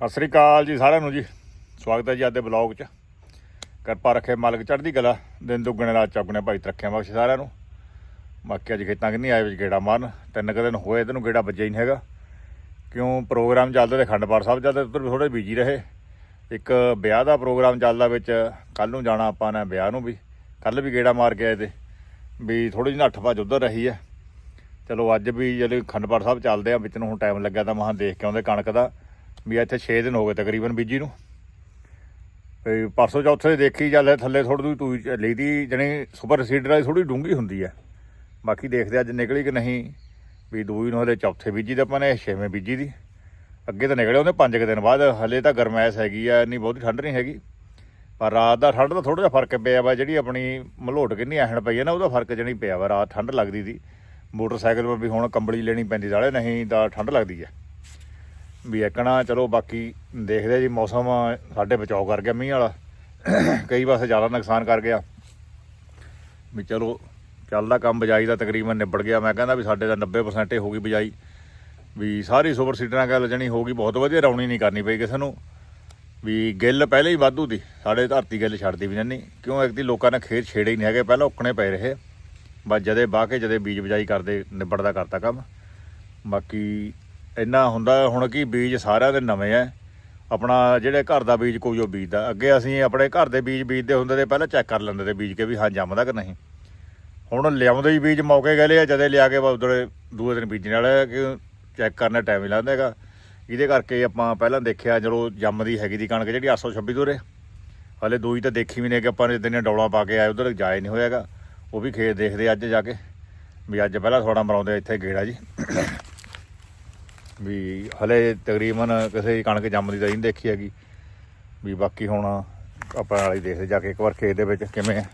ਸਤਿ ਸ੍ਰੀ ਅਕਾਲ ਜੀ ਸਾਰਿਆਂ ਨੂੰ ਜੀ। ਸਵਾਗਤ ਹੈ ਜੀ ਅੱਜ ਦੇ ਬਲੌਗ 'ਚ। ਕਿਰਪਾ ਰੱਖੇ ਮਾਲਕ ਚੜ੍ਹਦੀ ਕਲਾ, ਦਿਨ ਦੁੱਗਣੇ ਰਾਤ ਚੌਗਣੇ ਭਾਈ ਰੱਖਿਆ ਬਖਸ਼ ਸਾਰਿਆਂ ਨੂੰ। ਬਾਕੀ ਅੱਜ ਖੇਤਾਂ ਕਿ ਨਹੀਂ ਆਏ ਵਿੱਚ ਗੇੜਾ ਮਾਰਨ, ਤਿੰਨ ਕੁ ਦਿਨ ਹੋਏ ਇਹਨੂੰ ਗੇੜਾ ਵੱਜਿਆ ਹੀ ਨਹੀਂ ਹੈਗਾ। ਕਿਉਂ ਪ੍ਰੋਗਰਾਮ ਚੱਲਦੇ ਤੇ ਖੰਡਪਾਠ ਸਾਹਿਬ ਚੱਲਦੇ ਉੱਧਰ ਥੋੜੇ ਬਿਜ਼ੀ ਰਹੇ। ਇੱਕ ਵਿਆਹ ਦਾ ਪ੍ਰੋਗਰਾਮ ਚੱਲਦਾ ਵਿੱਚ ਕੱਲ ਨੂੰ ਜਾਣਾ ਆਪਾਂ ਨੇ ਵਿਆਹ ਨੂੰ ਵੀ। ਕੱਲ ਵੀ ਗੇੜਾ ਮਾਰ ਕੇ ਆਏ ਤੇ ਵੀ ਥੋੜੀ ਜਿਹੀ ਨੱਠ ਭੱਜ ਉੱਧਰ ਰਹੀ ਹੈ। ਚਲੋ ਅੱਜ ਵੀ ਜਿਹੜੇ ਖੰਡਪਾਠ ਸਾਹਿਬ ਚੱਲਦੇ ਆ, ਵਿੱਚ ਨੂੰ ਹੁਣ ਟਾਈਮ ਲੱਗਿਆ ਤਾਂ ਮਹਾਂ ਦੇਖ ਕੇ ਆਉਂਦੇ ਕਣਕ ਦਾ। ਵੀ ਇੱਥੇ 6 ਦਿਨ ਹੋ ਗਏ ਤਕਰੀਬਨ ਬੀਜੀ ਨੂੰ। ਤੇ ਪਰਸੋਂ ਚੌਥੇ ਦੇਖੀ ਚੱਲ, ਥੱਲੇ ਥੋੜੀ ਤੂੰ ਲਈ ਦੀ ਜਣੀ ਸੁਪਰ ਸੀਡਰ ਵਾਲੀ ਥੋੜੀ ਡੂੰਗੀ ਹੁੰਦੀ ਹੈ ਬਾਕੀ ਦੇਖਦੇ ਅੱਜ ਨਿਕਲੀ ਕਿ ਨਹੀਂ, ਵੀ ਦੂਈ ਨੂੰ ਹਲੇ ਚੌਥੇ ਬੀਜੀ ਦਾ ਆਪਾਂ ਨੇ, ਛੇਵੇਂ ਬੀਜੀ ਦੀ। ਅੱਗੇ ਤਾਂ ਨਿਕਲੇ ਉਹਨੇ 5 ਦਿਨ ਬਾਅਦ, ਹਲੇ ਤਾਂ ਗਰਮੈਸ਼ ਹੈਗੀ ਆ, ਇੰਨੀ ਬਹੁਤੀ ਠੰਡ ਨਹੀਂ ਹੈਗੀ। ਪਰ ਰਾਤ ਦਾ ਠੰਡ ਦਾ ਥੋੜਾ ਜਿਹਾ ਫ਼ਰਕ ਪਿਆ ਵਾ, ਜਿਹੜੀ ਆਪਣੀ ਮਲੋਟ ਕਿੰਨੀ ਐਹਣ ਪਈ ਹੈ ਨਾ, ਉਹਦਾ ਫ਼ਰਕ ਜਣੀ ਪਿਆ ਵਾ, ਰਾਤ ਠੰਡ ਲੱਗਦੀ ਸੀ। ਮੋਟਰਸਾਈਕਲ 'ਤੇ ਵੀ ਹੁਣ ਕੰਬਲੀ ਲੈਣੀ ਪੈਂਦੀ ਸਾਲੇ ਨਹੀਂ ਤਾਂ ਠੰਡ ਲੱਗਦੀ ਹੈ ਵੀ ਇੱਕਣਾ ਚਲੋ ਬਾਕੀ ਦੇਖਦੇ ਜੀ, ਮੌਸਮ ਸਾਡੇ ਬਚਾਓ ਕਰ ਗਿਆ ਮੀਂਹ ਵਾਲਾ। ਕਈ ਪਾਸੇ ਜ਼ਿਆਦਾ ਨੁਕਸਾਨ ਕਰ ਗਿਆ। ਵੀ ਚਲੋ, ਚੱਲਦਾ ਕੰਮ, ਬਜਾਈ ਦਾ ਤਕਰੀਬਨ ਨਿਬੜ ਗਿਆ। ਮੈਂ ਕਹਿੰਦਾ ਵੀ ਸਾਡੇ ਦਾ 90% ਹੋ ਗਈ ਬਜਾਈ। ਵੀ ਸਾਰੀ ਸੁਪਰ ਸੀਡਰਾਂ ਗੱਲ ਜਣੀ ਹੋ ਗਈ, ਬਹੁਤ ਵਧੀਆ ਰੌਣੀ ਨਹੀਂ ਕਰਨੀ ਪਈ ਕਿਸੇ ਨੂੰ। ਵੀ ਗਿੱਲ ਪਹਿਲੇ ਹੀ ਵਾਧੂ ਦੀ, ਸਾਡੇ ਧਰਤੀ ਗਿੱਲ ਛੱਡਦੀ ਵੀ ਨਹੀਂ। ਕਿਉਂ? ਇੱਕ ਦੀ ਲੋਕਾਂ ਨੇ ਖੇਤ ਛੇੜੇ ਹੀ ਨਹੀਂ ਹੈਗੇ, ਪਹਿਲਾਂ ਉੱਕਣੇ ਪਏ ਰਹੇ। ਬਸ ਜਦੇ ਬਾਹ ਕੇ ਜਦੇ ਬੀਜ ਬਜਾਈ ਕਰਦੇ, ਨਿਬੜਦਾ ਕਰਤਾ ਕੰਮ। ਬਾਕੀ ਇੰਨਾ ਹੁੰਦਾ ਹੁਣ ਕੀ ਬੀਜ ਸਾਰਿਆਂ ਦੇ ਨਵੇਂ ਐ ਆਪਣਾ ਜਿਹੜੇ ਘਰ ਦਾ ਬੀਜ ਕੋਈ ਉਹ ਬੀਜਦਾ। ਅੱਗੇ ਅਸੀਂ ਆਪਣੇ ਘਰ ਦੇ ਬੀਜ ਬੀਜਦੇ ਹੁੰਦੇ ਤੇ ਪਹਿਲਾਂ ਚੈੱਕ ਕਰ ਲੈਂਦੇ ਤੇ ਬੀਜ ਕੇ ਵੀ ਹਾਂ ਜੰਮਦਾ ਕਿ ਨਹੀਂ। ਹੁਣ ਲਿਆਉਂਦੇ ਹੀ ਬੀਜ ਮੌਕੇ ਗਏ ਆ, ਜਦੇ ਲਿਆ ਕੇ ਉਧਰ ਦੂਏ ਦਿਨ ਬੀਜਣ ਵਾਲਾ ਕਿ ਚੈੱਕ ਕਰਨਾ ਟਾਈਮ ਹੀ ਲੱਗਦਾ ਹੈਗਾ। ਇਹਦੇ ਕਰਕੇ ਆਪਾਂ ਪਹਿਲਾਂ ਦੇਖਿਆ ਜਦੋਂ ਜੰਮਦੀ ਹੈਗੀ ਦੀ ਕਣਕ ਜਿਹੜੀ 826 ਦੂਰੇ ਹਲੇ ਦੂਈ ਤਾਂ ਦੇਖੀ ਵੀ ਨਹੀਂ ਕਿ ਆਪਾਂ ਨੇ ਦਿਨੇ ਡੌਲਾ ਪਾ ਕੇ ਆਏ ਉਧਰ ਜਾਏ ਨਹੀਂ ਹੋਇਆਗਾ ਉਹ ਵੀ ਖੇਤ ਦੇਖਦੇ ਅੱਜ ਜਾ ਕੇ। ਵੀ ਅੱਜ ਪਹਿਲਾਂ ਥੋੜਾ ਮਰਾਉਂਦੇ ਇੱਥੇ ਗੇੜਾ ਜੀ। ਵੀ ਹਲੇ ਤਕਰੀਬਨ ਕਿਸੇ ਦੀ ਕਣਕ ਜੰਮਦੀ ਤਾਂ ਨਹੀਂ ਦੇਖੀ ਹੈਗੀ। ਵੀ ਬਾਕੀ ਹੁਣ ਆਪਾਂ ਵਾਲੀ ਦੇਖਦੇ ਜਾ ਕੇ ਇੱਕ ਵਾਰ ਖੇਤ ਦੇ ਵਿੱਚ ਕਿਵੇਂ ਹੈ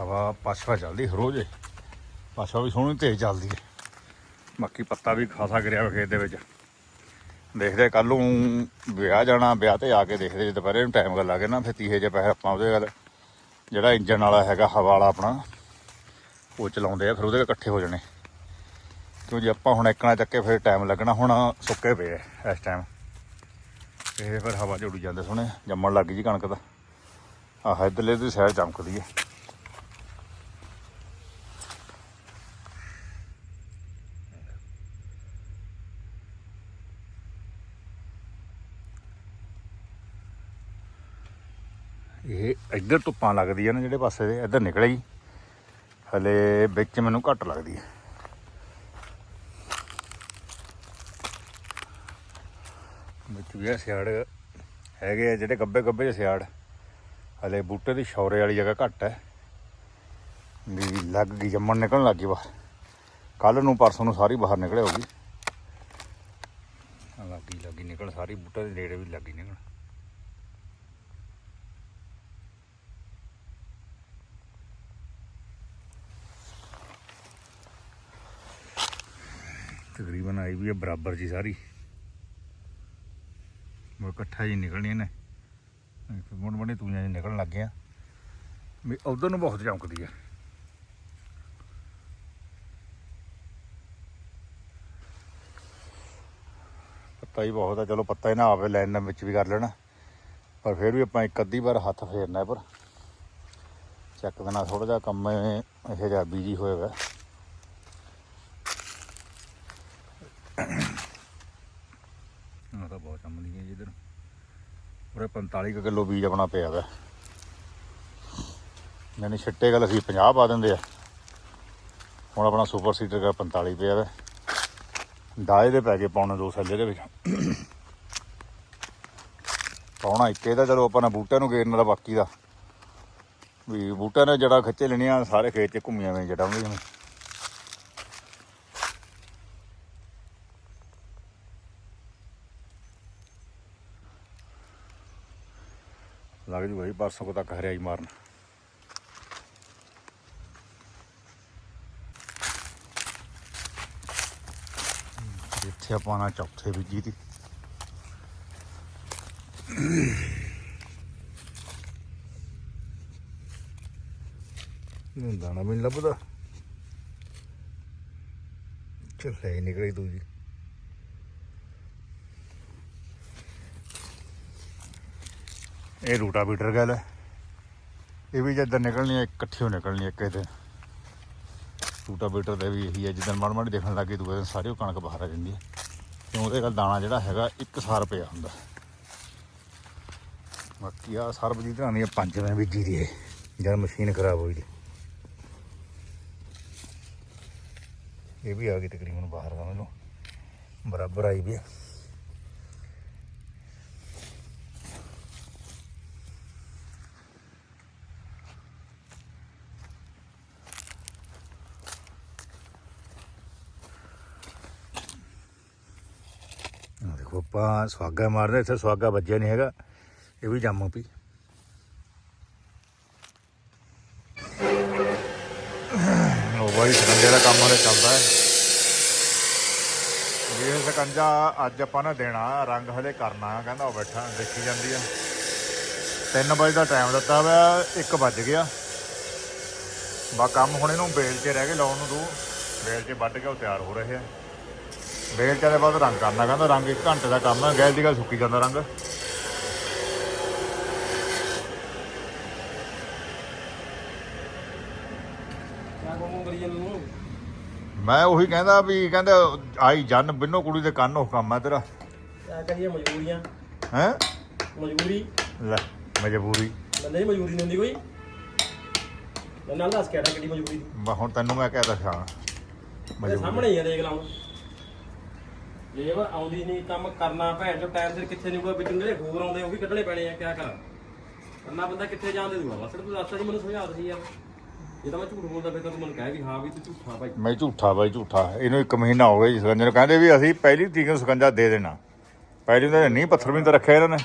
ਹਵਾ ਪਾਛਵਾ ਚੱਲਦੀ ਰੋਜ਼। ਪਾਛਵਾ ਵੀ ਸੋਹਣੀ ਤੇਜ਼ ਚੱਲਦੀ ਹੈ ਬਾਕੀ ਪੱਤਾ ਵੀ ਖਾਸਾ ਗਿਰਿਆ ਵਾ ਖੇਤ ਦੇ ਵਿੱਚ। ਦੇਖਦੇ ਕੱਲ ਨੂੰ ਵਿਆਹ ਜਾਣਾ, ਵਿਆਹ ਤੇ ਆ ਕੇ ਦੇਖਦੇ ਜੇ ਦੁਪਹਿਰੇ ਨੂੰ ਟਾਈਮ ਗੱਲ ਲਾ ਕੇ ਨਾ, ਫਿਰ ਤੀਹੇ ਜੇ ਪੈਸੇ ਆਪਾਂ ਉਹਦੇ ਗੱਲ ਜਿਹੜਾ ਇੰਜਨ ਵਾਲਾ ਹੈਗਾ, ਹਵਾ ਵਾਲਾ ਆਪਣਾ, ਉਹ ਚਲਾਉਂਦੇ ਆ, ਫਿਰ ਉਹਦੇ ਇਕੱਠੇ ਹੋ ਜਾਣੇ। ਕਿਉਂ ਜੇ, ਆਪਾਂ ਹੁਣ ਇੱਕਣਾ ਚੱਕੇ ਫਿਰ ਟਾਈਮ ਲੱਗਣਾ, ਹੁਣ ਸੁੱਕੇ ਪਏ ਆ ਇਸ ਟਾਈਮ ਇਹ ਫਿਰ ਹਵਾ ਜੁੜ ਜਾਂਦੇ ਸੋਹਣੇ, ਜੰਮਣ ਲੱਗ ਜੀ ਕਣਕ ਦਾ ਆਹ ਇੱਧਰਲੇ ਦੀ ਸਾਈਡ ਚਮਕਦੀ ਹੈ ਇਹ ਇੱਧਰ ਧੁੱਪਾਂ ਲੱਗਦੀਆਂ ਨਾ ਜਿਹੜੇ ਪਾਸੇ ਦੇ ਇੱਧਰ ਨਿਕਲੇਗੀ ਹਲੇ ਵਿੱਚ ਮੈਨੂੰ ਘੱਟ ਲੱਗਦੀ ਹੈ ਵਿੱਚ ਵੀ ਸਿਆੜ ਹੈਗੇ ਆ, ਜਿਹੜੇ ਗੱਬੇ ਗੱਬੇ ਜਿਹੇ ਸਿਆੜ। ਹਲੇ ਬੂਟੇ ਦੀ ਸ਼ੌਰੇ ਵਾਲੀ ਜਗ੍ਹਾ ਘੱਟ ਹੈ ਵੀ ਲੱਗ ਗਈ, ਜੰਮਣ ਨਿਕਲਣ ਲੱਗ ਗਈ ਬਾਹਰ ਕੱਲ ਨੂੰ ਪਰਸੋਂ ਨੂੰ ਸਾਰੀ ਬਾਹਰ ਨਿਕਲੇ ਹੋਗੀ ਲੱਗੀ ਲੱਗੀ ਨਿਕਲ ਸਾਰੀ ਬੂਟੇ ਦੇ ਨੇੜੇ ਵੀ ਲੱਗੀ ਨਿਕਲ ਤਕਰੀਬਨ ਆਈ ਵੀ ਹੈ ਬਰਾਬਰ ਜੀ ਸਾਰੀ। ਉਹ ਇਕੱਠਾ ਹੀ ਨਿਕਲਣੀ ਨੇ। ਮੁੰਡ ਮੁੰਡੇ ਤੂੰ ਜਿਹੇ ਨਿਕਲਣ ਲੱਗ ਗਿਆ ਵੀ ਉਧਰ ਨੂੰ ਬਹੁਤ ਚਮਕਦੀ ਹੈ ਪੱਤਾ ਹੀ ਬਹੁਤ ਆ। ਚਲੋ ਪੱਤਾ ਹੀ ਨਾ ਆਵੇ ਲਾਈਨ ਵਿੱਚ ਵੀ ਕਰ ਲੈਣਾ। ਪਰ ਫਿਰ ਵੀ ਆਪਾਂ ਇੱਕ ਅੱਧੀ ਵਾਰ ਹੱਥ ਫੇਰਨਾ ਪਰ। ਚੱਕ ਦੇਣਾ ਥੋੜਾ ਜਿਹਾ ਕੰਮ, ਇਹ ਜਿਹਾ ਬੀਜੀ ਹੋਏਗਾ ਆ ਤਾਂ ਬਹੁਤ ਚਮਦੀ ਹੈ ਜਿੱਧਰ ਉਰੇ 45 ਕੁ ਕਿਲੋ ਬੀਜ ਆਪਣਾ ਪਿਆ ਵਾ। ਯਾਨੀ ਛਿੱਟੇ ਗੱਲ ਅਸੀਂ 50 ਪਾ ਦਿੰਦੇ ਆ। ਹੁਣ ਆਪਣਾ ਸੁਪਰ ਸੀਟਰ ਦਾ 45 ਪਿਆ ਵਾ। ਡਾਏ ਦੇ ਪੈ ਕੇ ਪਾਉਣੇ ਦੋ ਸੱਲੇ ਦੇ ਵਿੱਚ। ਪਾਉਣਾ ਇੱਕੇ ਦਾ ਚਲੋ ਆਪਾਂ ਨੇ ਬੂਟਿਆਂ ਨੂੰ ਗੇਰਨ ਦਾ ਬਾਕੀ ਦਾ। ਵੀ ਬੂਟਿਆਂ ਨੇ ਜੜਾ ਖਿੱਚੇ ਲੈਣੀਆਂ, ਸਾਰੇ ਖੇਤ 'ਚ ਘੁੰਮੀਆਂ ਵੇਂ ਜੜਾਂ ਵੀ ਲੱਗ ਜੂ ਭਾਈ ਪਰਸੋਂ ਕੋ ਤੱਕ ਹਰਿਆਈ ਮਾਰਨ। ਇੱਥੇ ਆਪਾਂ ਨਾ ਚੌਥੇ ਬੀਜੀ ਦੀ। ਨੂੰ ਦਾਣਾ ਵੀ ਨੀ ਲੱਭਦਾ। ਚੱਲੇ ਨਿਕਲੀ ਤੂੰ ਇਹ ਰੂਟਾ ਬੀਟਰ ਗੱਲ ਹੈ। ਇਹ ਵੀ ਜਦੋਂ ਨਿਕਲਣੀ ਹੈ, ਇਕੱਠੀ ਹੋ ਨਿਕਲਣੀ ਇੱਕ ਦਿਨ ਰੂਟਾ ਬੀਟਰ ਦੇ ਵੀ ਇਹੀ ਹੈ, ਜਦੋਂ ਮਾੜ ਮਾੜੀ ਦੇਖਣ ਲੱਗੇ, ਦੂਏ ਦਿਨ ਸਾਰੀ ਉਹ ਕਣਕ ਬਾਹਰ ਆ ਜਾਂਦੀ ਹੈ। ਕਿਉਂ? ਉਹਦੇ ਕੋਲ ਦਾਣਾ ਜਿਹੜਾ ਹੈਗਾ, ਇੱਕ ਸਾਰ ਪਿਆ ਹੁੰਦਾ। ਬਾਕੀ ਆ ਸਰਬਜੀਤ ਧਰਾਂ ਪੰਜ ਮੈਂ ਬੀਜੀ ਦੀ ਹੈ। ਜਦ ਮਸ਼ੀਨ ਖਰਾਬ ਹੋਈ ਦੀ। ਇਹ ਵੀ ਆ ਗਈ ਤਕਰੀਬਨ ਬਾਹਰ ਦਾ ਮੈਨੂੰ। ਬਰਾਬਰ ਆਈ ਵੀ ਹੈ ਆਹ ਸਵਾਗਾ ਮਾਰਦੇ ਇੱਥੇ ਸਵਾਗਾ ਵੱਜਿਆ ਨਹੀਂ ਹੈਗਾ। ਇਹ ਵੀ ਜੰਮ ਪਈ। ਉਹ ਬਾਈ ਸਕੰਜੇ ਦਾ ਕੰਮ ਹਲੇ ਚੱਲਦਾ ਹੈ। ਇਹ ਸਕੰਜਾ, ਅੱਜ ਆਪਾਂ ਨੇ ਦੇਣਾ, ਰੰਗ ਹਲੇ ਕਰਨਾ ਕਹਿੰਦਾ ਉਹ ਬੈਠਾ, ਦੇਖੀ ਜਾਂਦੀ ਆ। 3 ਵਜੇ ਦਾ ਟਾਈਮ ਦਿੱਤਾ ਵਾ 1 ਵੱਜ ਗਿਆ। ਬਾ ਕੰਮ ਹੁਣ ਇਹਨੂੰ ਬੇਲ 'ਚ ਰਹਿ ਗਏ ਲਾਉਣ ਨੂੰ ਦੋ ਬੇਲ 'ਚ ਵੱਢ ਕੇ ਉਹ ਤਿਆਰ ਹੋ ਰਹੇ ਆ। 'ਚ ਦੇ ਬਾਅਦ ਰੰਗ ਕਰਨਾ ਕਹਿੰਦਾ ਰੰਗ 1 ਘੰਟੇ ਦਾ ਕੰਮ ਹੈ ਗੈਲ ਦੀ ਗੱਲ ਸੁੱਕੀ ਜਾਂਦਾ ਰੰਗ। ਮੈਂ ਉਹੀ ਕਹਿੰਦਾ ਵੀ ਕਹਿੰਦਾ ਆਈ ਜਨ ਬਿੰਨੋ ਕੁੜੀ ਦੇ ਕੰਨ ਉਹ ਕੰਮ ਹੈ ਤੇਰਾ। ਕਿਆ ਕਰੀਏ ਮਜਬੂਰੀਆਂ। ਹੈ? ਮਜਬੂਰੀ? ਲੈ ਮਜਬੂਰੀ। ਦੀ ਮਜਬੂਰੀ ਨਹੀਂ ਹੁੰਦੀ ਕੋਈ। ਮੈਂ ਨਾਲ ਦੱਸ ਕੇ ਆਟਾ ਕਿਹੜੀ ਮਜਬੂਰੀ। ਮੈਂ ਹੁਣ ਤੈਨੂੰ ਮੈਂ ਕਹਿ ਦੱਸਾਂ ਮੇਰੇ ਸਾਹਮਣੇ ਹੀ ਆ ਦੇਖ ਲਾ ਹੁਣ। ਜੇ ਵਾ ਆਉਂਦੀ ਨਹੀਂ ਕੰਮ ਕਰਨਾ ਭੈਣ ਚੋ ਟਾਈਮ ਸਿਰ ਕਿੱਥੇ ਨਹੀਂ ਕੋਈ ਵਿੱਚ ਜਿਹੜੇ ਹੋਰ ਆਉਂਦੇ ਉਹ ਵੀ ਕੱਢਣੇ ਪੈਣੇ ਆ ਕਿਆ ਕਰਾਂ? ਕਰਨਾ ਬੰਦਾ ਕਿੱਥੇ ਜਾਣ ਦੇ ਦੂਗਾ ਬਸ ਤੂੰ ਦੱਸਦਾ ਜੀ ਮੈਨੂੰ ਸਮਝਾ ਦਈ ਯਾਰ ਜੇ ਤਾਂ ਮੈਂ ਝੂਠ ਬੋਲਦਾ ਫਿਰ ਤਾਂ ਤੂੰ ਮੈਨੂੰ ਕਹਿ ਵੀ ਹਾਂ ਵੀ ਤੂੰ ਝੂਠਾ ਭਾਈ। ਮੈਂ ਝੂਠਾ ਬਾਈ ਝੂਠਾ। ਇਹਨੂੰ ਇੱਕ ਮਹੀਨਾ ਹੋ ਗਿਆ ਜੀ ਸਕੰਜੇ ਨੂੰ। ਕਹਿੰਦੇ ਵੀ ਅਸੀਂ ਪਹਿਲੀ ਤਰੀਕ ਨੂੰ ਸਕੰਜਾ ਦੇ ਦੇਣਾ। ਪਹਿਲੀ ਉਹਨਾਂ ਨੇ ਨਹੀਂ ਪੱਥਰ ਵੀ ਤਾਂ ਰੱਖਿਆ ਇਹਨਾਂ ਨੇ।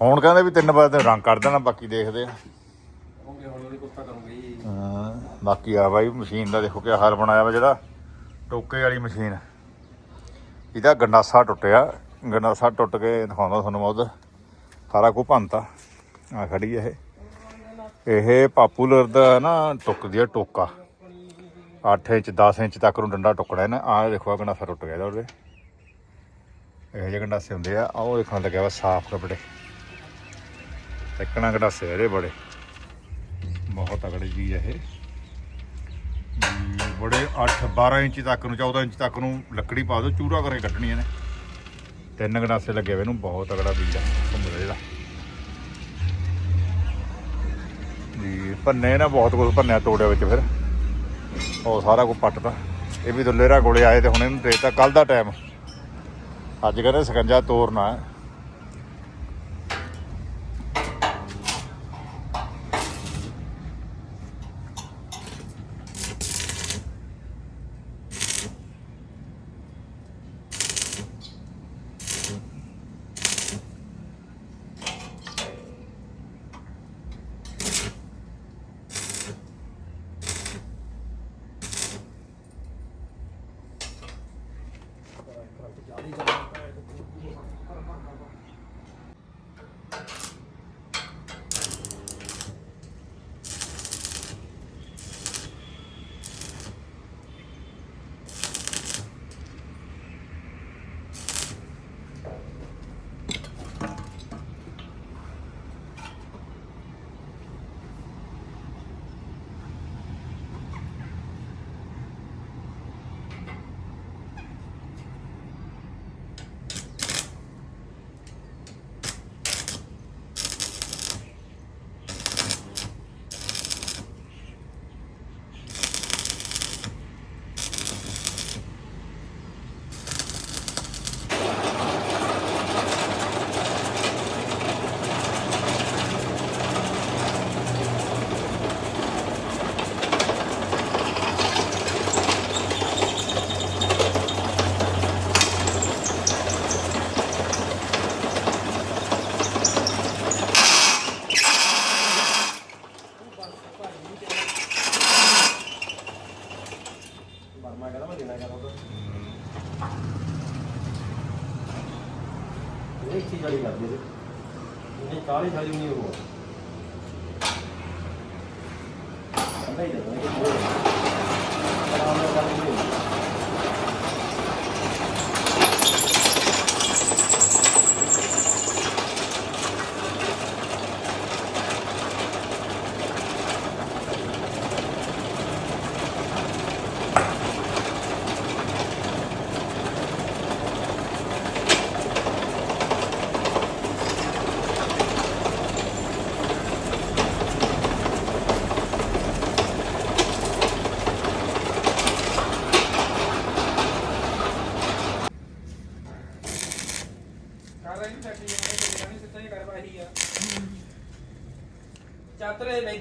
ਹੁਣ ਕਹਿੰਦੇ ਵੀ ਤਿੰਨ ਵਜੇ ਤੱਕ ਰੰਗ ਕਰ ਦੇਣਾ ਬਾਕੀ ਦੇਖਦੇ ਆ। ਹੋਗੇ ਹੁਣ ਉਹਦੀ ਕੁੱਤਾ ਕਰੂੰਗੀ। ਹਾਂ, ਬਾਕੀ ਆ ਬਾਈ ਮਸ਼ੀਨ ਦਾ ਦੇਖੋ ਕਿਆ ਹਾਲ ਬਣਾਇਆ ਵਾ ਜਿਹੜਾ। ਟੋਕੇ ਵਾਲੀ ਮਸ਼ੀਨ। ਇਹਦਾ ਗੰਡਾਸਾ ਟੁੱਟਿਆ। ਗੰਡਾਸਾ ਟੁੱਟ ਕੇ ਦਿਖਾਉਂਦਾ ਤੁਹਾਨੂੰ ਮੈਂ ਉਧਰ। ਸਾਰਾ ਕੁ ਭੰਨਤਾ। ਆ ਖੜੀ ਇਹ। ਇਹ ਪਾਪੂਲਰ ਦਾ ਨਾ ਟੁੱਕਦੀ ਹੈ ਟੋਕਾ। 8 ਇੰਚ 10 ਇੰਚ ਤੱਕ ਨੂੰ ਡੰਡਾ ਟੁੱਕਣਾ ਹੈ ਨਾ ਆਹ ਦੇਖੋ ਆ ਗੰਡਾਸਾ ਟੁੱਟ ਗਿਆ ਉਹਦੇ ਇਹ ਜਿਹੇ ਗੰਡਾਸੇ ਹੁੰਦੇ ਆ। ਆਹ ਉਹ ਦੇਖਣ ਲੱਗਿਆ ਵਾ ਸਾਫ਼ ਕੱਪੜੇ। ਟੱਕਣਾ ਗੰਡਾਸੇ ਆ ਇਹਦੇ ਬੜੇ। ਬਹੁਤ ਤਗੜੀ ਚੀਜ਼ ਹੈ ਇਹ। ਬੜੇ 8 12 ਇੰਚ ਤੱਕ ਨੂੰ 14 ਇੰਚ ਤੱਕ ਨੂੰ ਲੱਕੜੀ ਪਾ ਦਿਓ ਚੂੜਾ ਕਰਕੇ ਕੱਢਣੀਆਂ ਨੇ। ਤਿੰਨ ਗਣਾਸੇ ਲੱਗੇ ਹੋਏ ਇਹਨੂੰ ਬਹੁਤ ਤਗੜਾ ਬੀਜ ਆ ਘੁੰਮਦਾ ਇਹਦਾ। ਜੀ ਭੰਨੇ ਨਾ ਬਹੁਤ ਕੁਝ ਭੰਨਿਆ ਤੋੜਿਆ ਵਿੱਚ ਫਿਰ। ਉਹ ਸਾਰਾ ਕੁਝ ਪੱਟਦਾ ਇਹ ਵੀ ਦੁੱਲੇਰਾ ਗੋਲੇ ਆਏ ਤੇ ਹੁਣ ਇਹਨੂੰ ਦੇਤਾ ਕੱਲ ਦਾ ਟਾਈਮ ਅੱਜ ਕਹਿੰਦੇ ਸਕੰਜਾ ਤੋੜਨਾ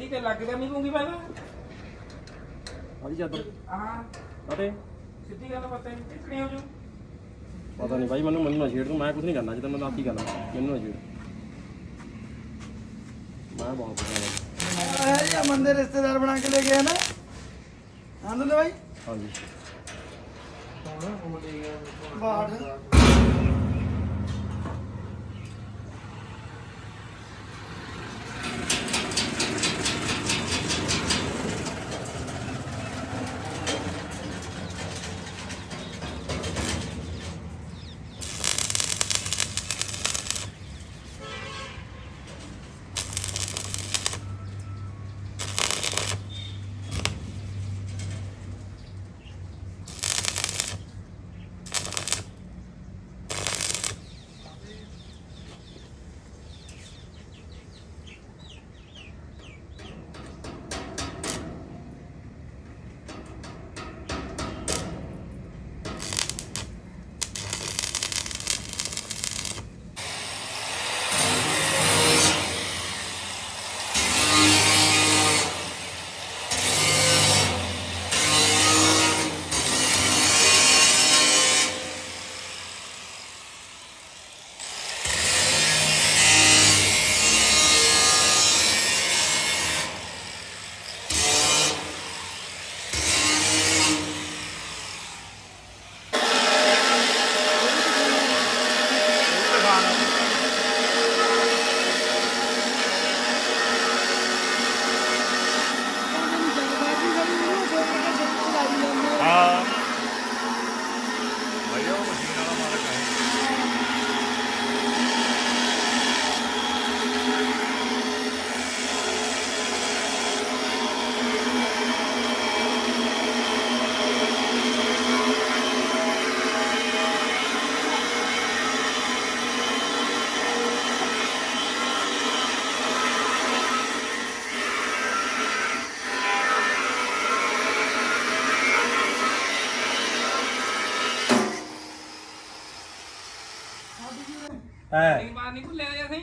ਬੈਠੀ ਤੇ ਲੱਗ ਗਿਆ ਨਹੀਂ ਪੂੰਗੀ ਪਹਿਲਾਂ ਆਦੀ ਚਾਦਰ। ਹਾਂ। ਅਤੇ ਸਿੱਧੀ ਗੱਲ ਪਤਾ ਨਹੀਂ ਟਿਕਣੀ ਹੋ ਜੂ? ਪਤਾ ਨਹੀਂ ਭਾਈ ਮੈਨੂੰ ਮੈਨੂੰ ਨਾ ਛੇੜ ਤੂੰ ਮੈਂ ਕੁਝ ਨਹੀਂ ਕਰਨਾ ਜਦੋਂ ਮੈਂ ਆਪੀ ਕਰਨਾ। ਮੈਨੂੰ ਨਾ ਛੇੜ। ਮੈਂ ਬਹੁਤ ਪਤਾ ਇਹ ਜਾਂ ਬੰਦੇ ਰਿਸ਼ਤੇਦਾਰ ਬਣਾ ਕੇ ਲੈ ਗਏ ਨਾ। ਆਨੰਦ ਭਾਈ ਹਾਂਜੀ। ਬਾੜ ਹੈ। ਮਾਰ ਨਹੀਂ ਭੁੱਲਿਆ ਜੀ ਅਸੀਂ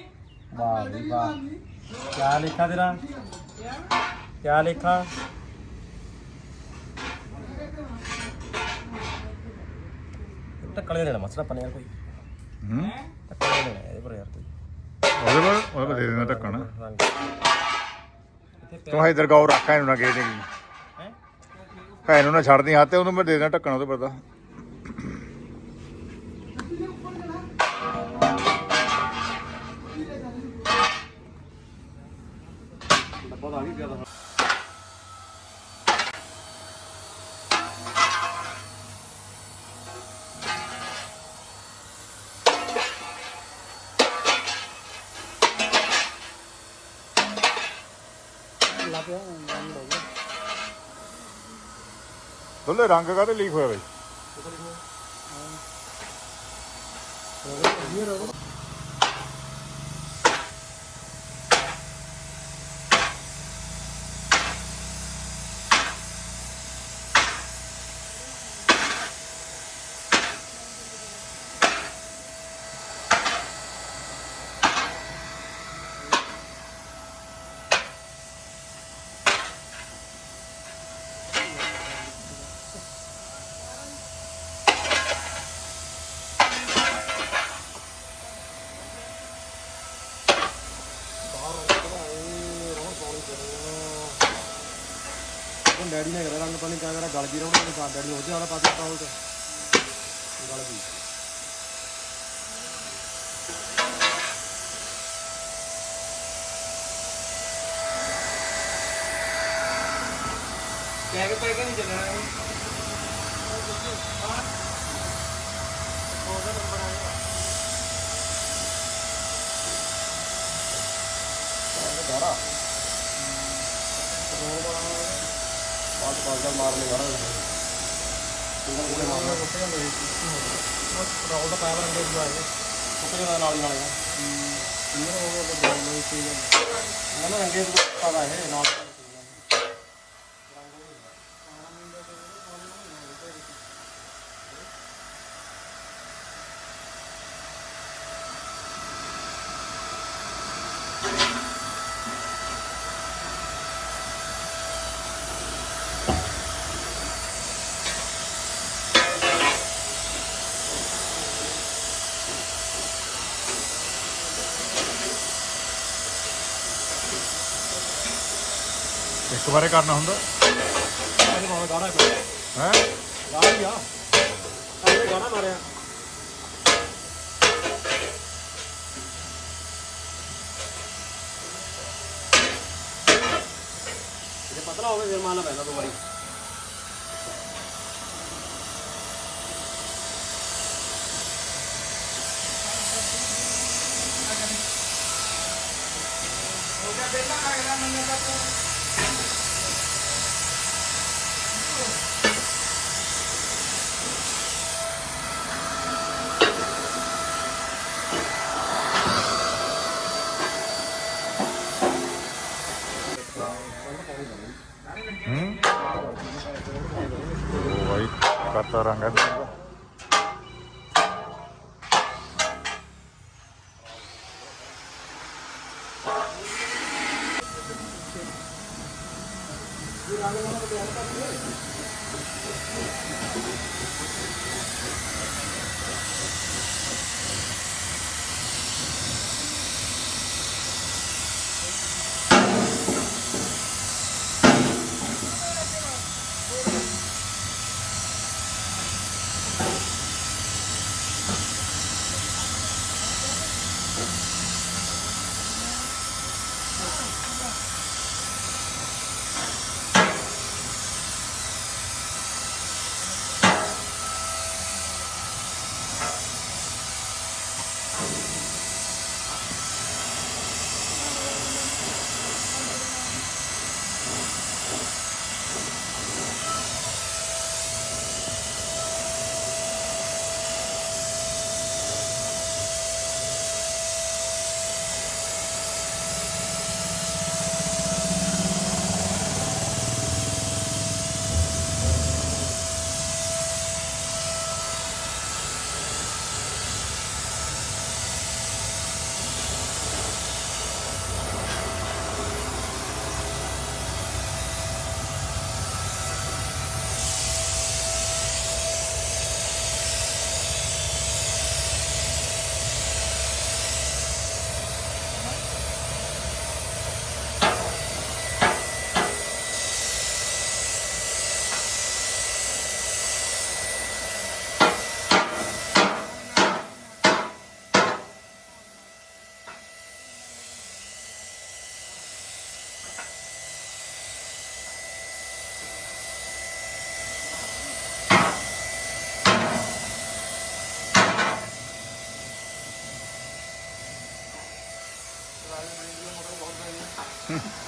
ਵਾਹ ਜੀ ਵਾਹ। ਕੀ ਲਿਖਾ ਤੇਰਾ? ਕੀ ਲਿਖਾ? ਟੱਕਲੇ ਦੇਣਾ ਮਸਲਾ ਪਨੇ ਯਾਰ ਕੋਈ। ਹੂੰ? ਟੱਕਲੇ ਦੇਣਾ ਇਹਦੇ ਪਰ ਯਾਰ ਕੋਈ। ਉਹਦੇ ਬਾਅਦ ਉਹਦੇ ਬਾਅਦ ਦੇ ਦੇਣਾ ਰੰਗ ਇੱਥੇ ਤੂੰ ਇਧਰ ਗੌਰ ਰੱਖਾ ਇਹਨੂੰ ਨਾ ਗਏ ਦੇਗੀ ਹੈ? ਭੈਣ ਨੂੰ ਨਾ ਛੱਡਦੀ ਹੱਥ ਤੇ ਉਹਨੂੰ ਮੈਂ ਦੇ ਦੇਣਾ ਢੱਕਣ ਉਹਦੇ ਪਰਦਾ ਡੱਬਾ ਦੋਲੇ ਰੰਗ ਕਾਹਦੇ ਲੀਕ ਹੋਇਆ ਬਈ? ਉਹ ਡੈਡੀ ਨੇ ਕਰਿਆ, ਰੰਗ ਪਾਣੀ ਕਿਆ ਗਲ ਜੀ ਰਹੁਣਾ ਤੇ ਡੈਡੀ ਉਹਦੇ ਵਾਲਾ ਪਾ ਦਿੱਤਾ ਉਹ ਤੇ। ਗਲ ਗਈ। ਪੈਕ ਪੈ ਕੇ ਨਹੀਂ ਚੱਲਣਾ। ਬਾਅਦ ਬਾਅਦ ਦਾ ਮਾਰ ਲੈ ਗਾੜਾ ਸਿੰਗਲ ਕੋਲੇ ਮਾਰਨਾ ਰੋਲ ਦਾ ਪਾਵਰ ਅੰਦਰ ਜੁਆ ਹੈ ਕੁੱਤੇ ਦਾ ਨਾਲ ਹੀ ਨਾਲ ਇੰਦਰ ਹੋ ਗਿਆ ਤਾਂ ਬਹੁਤ ਲੋਈ ਚੀਜ਼ ਹੈ ਇਹਨਾਂ ਨੂੰ ਰੰਗੇ ਤੋਂ ਪਤਾ ਹੈ ਨਾਲ। ਵਾਰੇ ਕਰਨਾ ਹੁੰਦਾ? ਅੱਜ ਨਾਲ ਗਾੜਾ ਹੈ। ਹੈ? ਗਾੜਾ ਹੀ ਆ। ਅੱਜ ਗਾੜਾ ਮਾਰਿਆ। ਜੇ ਪਤਲਾ ਹੋਵੇ ਫਿਰ ਮਾਰਨਾ ਪੈਂਦਾ ਦੋ ਵਾਰੀ। ਹੋ ਗਿਆ ਬੇਲਾ ਅਗਲਾ ਮਹੀਨੇ ਤੱਕ ਹੂੰ ਉਹ ਭਾਈ Hmm.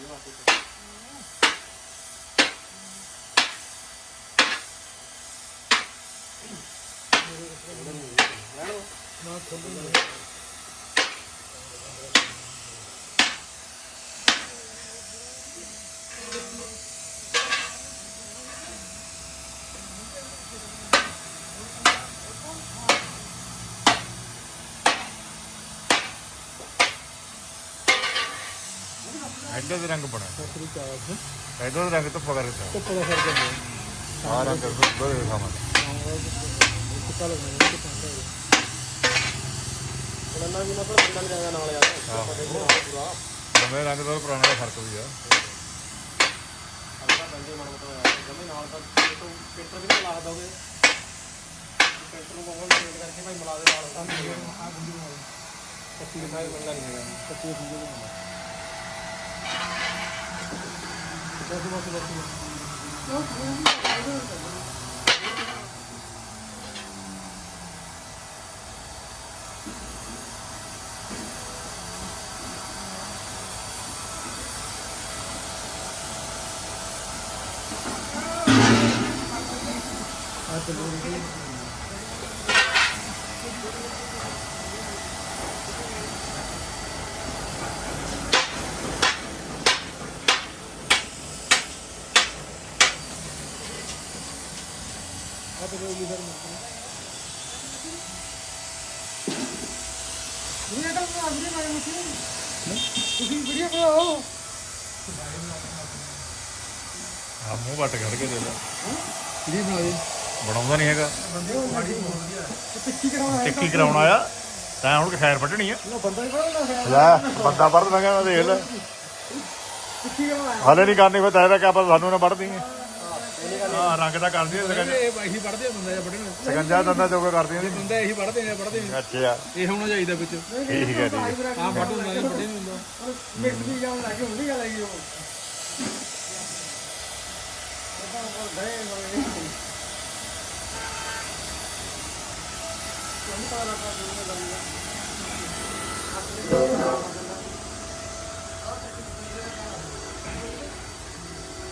ਕਰਤਾ ਰੰਗ ਹੈ ਐਡਾ ਦਾ ਰੰਗ ਬਣਾ ਐਡਾ ਦਾ ਰੰਗ ਤਾਂ ਪਕੜ ਰਿਹਾ ਧੁੱਪ ਦਾ ਫ਼ਰਕ ਹੈ ਆ ਰੰਗ ਤੋਂ ਬੜੇ ਖਾਵਾਂ ਕੁੱਤਾ ਲੱਗਣਾ ਇਹ ਤਾਂ ਬੰਦਾ ਵੀ ਨਾ ਪਰ ਵੀ ਜਾਏਗਾ ਨਾਲ ਯਾਰ ਪੂਰਾ ਨਵੇਂ ਰੰਗ ਦਾ ਪੁਰਾਣਾ ਦਾ ਫ਼ਰਕ ਵੀ ਆ। ਹਲਕਾ ਬੰਦੇ ਮਨ ਮਤਲਬ ਜਮੇ ਨਾਲ ਤਾਂ ਤੋਂ ਪੇਟਰ ਵੀ ਨਹੀਂ ਲੱਗਦਾ ਹੋਵੇ ਪੇਟਰ ਨੂੰ ਕੋਲ ਪੇਟ ਕਰਕੇ ਭਾਈ ਮਿਲਾ ਦੇ ਨਾਲ ਮਾਰ ਕੱਚੀ ਦਿਖਾਈ ਬੰਦਾ ਨਹੀਂ ਹੈਗਾ ਕੱਚੇ ਠੀਕ ਹੈ ਬਸ ਤੇ ਵੀਡੀਓ ਤਾਂ ਬਣਾ ਵੀਡੀਓ ਬਣਾ ਤੁਸੀਂ ਵੀਡੀਓ ਬਣਾਓ। ਆ ਮੂੰਹ ਵੱਟ ਕੱਢ ਕੇ ਦੇ ਲੈ ਵੀਡੀਓ ਬਣਾ ਦੇ। ਬਣਾਉਂਦਾ ਨਹੀਂ ਹੈਗਾ। ਬੰਦੇ ਉਹ ਮਾੜੀ ਟਿੱਕੀ ਕਰਾਉਣਾ ਹੈ ਟਿੱਕੀ ਕਰਾਉਣ ਆਇਆ। ਤਾਂ ਹੁਣ ਖੈਰ ਵੱਢਣੀ ਆ। ਬੰਦਾ ਹੀ ਬਣਾਉਣਾ ਹੈ ਲੈ ਬੰਦਾ ਵੱਢ ਮੈਂ ਕਹਿੰਦਾ ਦੇਖ ਲੈ। ਟਿੱਕੀ ਕਰਾਉਣਾ ਹੈ ਹਾਲੇ ਨਹੀਂ ਕਰਨੀ ਫਿਰ ਤੈਨੂੰ ਕਿਆ ਪਤਾ ਸਾਨੂੰ ਨਾ ਵੱਢਦੀ। ਆ ਹਾਂ ਰੰਗ ਤਾਂ ਕਰਦੀ ਆ ਸਕੰਜਾ। ਇਹ ਇਹੀ ਵੜਦੇ ਆ ਬੰਦਾ ਜਾਂ ਵੱਢਣ। ਸਕੰਜਾ ਦੰਦਾ ਚੋਕੇ ਕਰਦੀਆਂ ਨੇ ਬੰਦਾ ਇਹੀ ਵੜਦੇ ਆ ਵੜਦੇ ਆ। ਅੱਛਾ। ਇਹ ਹੋਣਾ ਚਾਹੀਦਾ ਵਿੱਚ। ਠੀਕ ਹੈ ਠੀਕ ਹੈ। ਆਹ ਵੱਢ ਹੁੰਦਾ ਜਾਂ ਵੱਢੇ ਨਹੀਂ ਹੁੰਦਾ। ਮਿੱਟ ਦੀ ਜਾਣ ਲੱਗੇ ਹੁੰਦੀ ਗੱਲ ਹੈਗੀ ਉਹ ਉਹਦਾ ਉਹ ਗਏ ਮਰੇ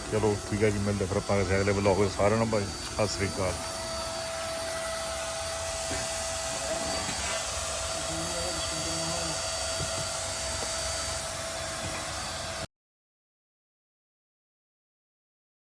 ਚਲੋ ਠੀਕ ਹੈ ਜੀ, ਮਿਲਦੇ ਫਿਰ ਆਪਾਂ ਅਗਲੇ ਬਲੌਗ ਸਾਰਿਆਂ ਨੂੰ ਭਾਈ ਸਤਿ ਸ੍ਰੀ ਅਕਾਲ।